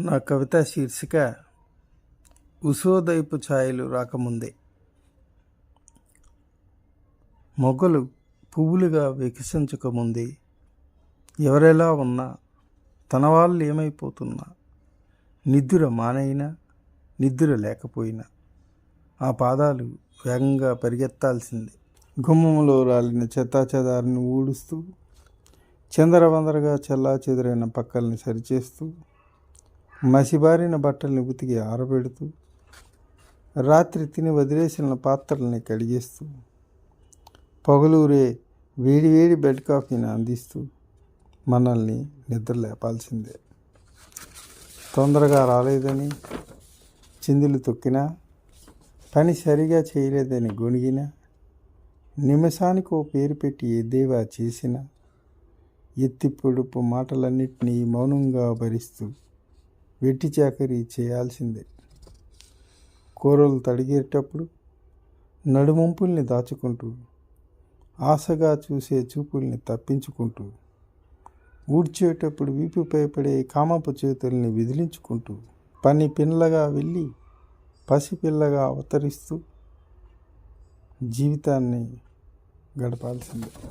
నా కవిత శీర్షిక ఉషోదయపు ఛాయలు రాకముందే. మొగ్గలు పువ్వులుగా వికసించకముందే ఎవరెలా ఉన్నా తన వాళ్ళు ఏమైపోతున్నా నిద్ర మానైనా నిద్ర లేకపోయినా ఆ పాదాలు వేగంగా పరిగెత్తాల్సిందే. గుమ్మంలో రాలిన చెత్తాచెదారిని ఊడుస్తూ చందరవందరగా చెల్లా చెదరైన పక్కల్ని సరిచేస్తూ మసిబారిన బట్టల్ని ఉతికి ఆరబెడుతూ రాత్రి తిని వదిలేసిన పాత్రల్ని కడిగేస్తూ పొగలూరే వేడివేడి బెడ్ కాఫీని అందిస్తూ మనల్ని నిద్ర లేపాల్సిందే. తొందరగా రాలేదని చిందులు తొక్కినా పని సరిగా చేయలేదని గొణిగినా నిమిషానికి ఓ పేరు పెట్టి ఎద్దేవా చేసిన ఎత్తి పొడుపు మాటలన్నిటినీ మౌనంగా భరిస్తూ వెట్టి చాకరీ చేయాల్సిందే. కూరలు తడిగేటప్పుడు నడుమంపుల్ని దాచుకుంటూ ఆశగా చూసే చూపుల్ని తప్పించుకుంటూ ఊడ్చేటప్పుడు వీపుపై పడే కామపు చేతుల్ని విదిలించుకుంటూ పని పిల్లగా వెళ్ళి పసిపిల్లగా అవతరిస్తూ జీవితాన్ని గడపాల్సిందే.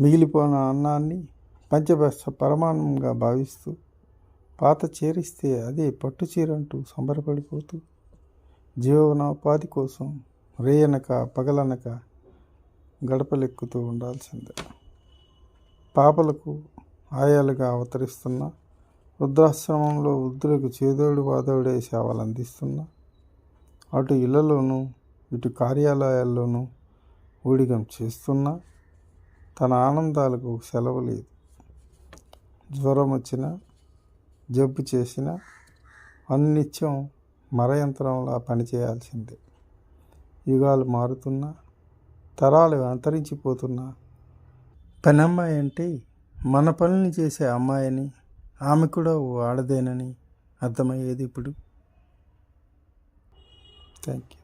మిగిలిపోయిన అన్నాన్ని పంచభక్ష పరమాణంగా భావిస్తూ పాత చీరిస్తే అదే పట్టు చీర అంటూ సంబరపడిపోతూ జీవనోపాధి కోసం రేయనక పగలనక గడపలెక్కుతూ ఉండాల్సిందే. పాపలకు ఆయాలుగా అవతరిస్తున్న వృద్ధాశ్రమంలో వృద్ధులకు చేదోడు వాదోడే సేవలు అందిస్తున్న అటు ఇళ్ళలోనూ ఇటు కార్యాలయాల్లోనూ ఊడిగం చేస్తున్నా తన ఆనందాలకు సెలవు లేదు. జ్వరం వచ్చినా జబ్బు చేసినా అన్నిత్యం మరయంత్రంలా పనిచేయాల్సిందే యుగాలు మారుతున్నా తరాలు అంతరించిపోతున్నా. పనమ్మాయి అంటే మన పనులు చేసే అమ్మాయిని ఆమె కూడా ఓ ఆడదేనని అర్థమయ్యేది ఇప్పుడు. Thank you